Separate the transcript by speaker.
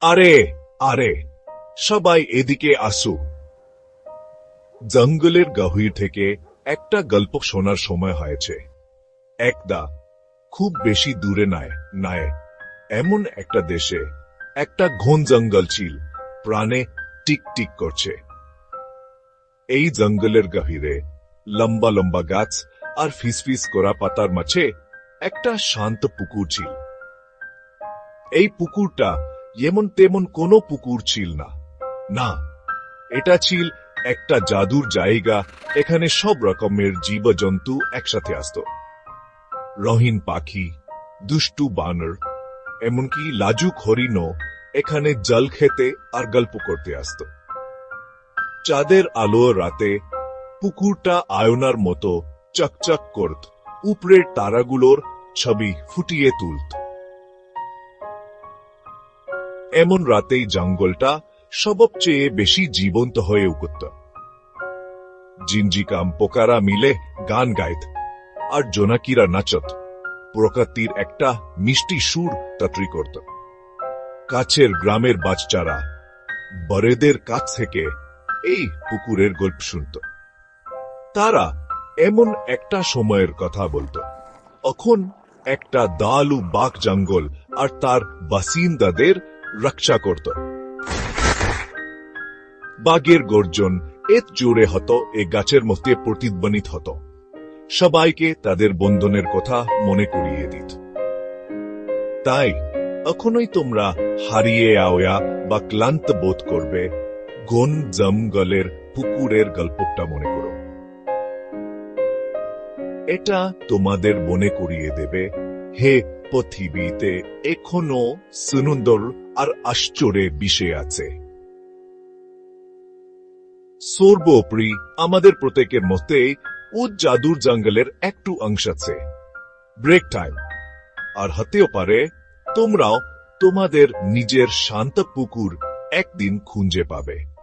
Speaker 1: আরে আরে, সবাই এদিকে আসু। জঙ্গলের গভীর থেকে একটা গল্প শোনার সময় হয়েছে। একদা খুব বেশি দূরে নয় নয় এমন একটা দেশে একটা ঘন জঙ্গল ছিল, প্রাণে টিক টিক করছে। এই জঙ্গলের গভীরে লম্বা লম্বা গাছ আর ফিসফিস করা পাতার মাঝে একটা শান্ত পুকুর ছিল। এই পুকুরটা যেমন তেমন কোনো পুকুর ছিল না। না, এটা ছিল একটা জাদুর জায়গা, এখানে সব রকমের জীবজন্তু একসাথে আসতো। রহিন পাখি, দুষ্টু বানর, এমনকি লাজুক হরিণও এখানে জল খেতে আর গল্প করতে আসতো। চাঁদের আলো রাতে পুকুরটা আয়নার মতো চকচক করত, উপরের তারাগুলোর ছবি ফুটিয়ে তুলত। এমন রাতেই জঙ্গলটা সবচেয়ে বেশি জীবন্ত হয়ে উঠত জিঞ্জিকাম পোকারা মিলে গান গাইত, আর জোনাকিরা নাচত। প্রকৃতির একটা মিষ্টি সুর তত্রি করত। কাছের গ্রামের বাচ্চারা বড়দের কাছ থেকে এই পুকুরের গল্প শুনত। তারা এমন একটা সময়ের কথা বলতো। এখন একটা দালু বাঘ জঙ্গল আর তার বাসিন্দাদের রক্ষা করত। বাঘের গর্জন এত জোরে হতো, এ গাছের মধ্যে প্রতিধ্বনিত হতো। সবাইকে তাদের বন্ধনের কথা মনে করিয়ে দিত। তাই, এখনই তোমরা হারিয়ে আওয়া বা ক্লান্ত বোধ করবে গন জঙ্গলের পুকুরের গল্পটা মনে করো। এটা তোমাদের মনে করিয়ে দেবে, হে পৃথিবীতে এখনও সুন্দর আর আশ্চর্যের বিষয় আছে। সর্বোপরি আমাদের প্রত্যেকের মতে ও জাদুর জঙ্গলের একটু অংশ আছে। Break time. আর হতেও পারে তোমরাও তোমাদের নিজের শান্ত পুকুর একদিন খুঁজে পাবে।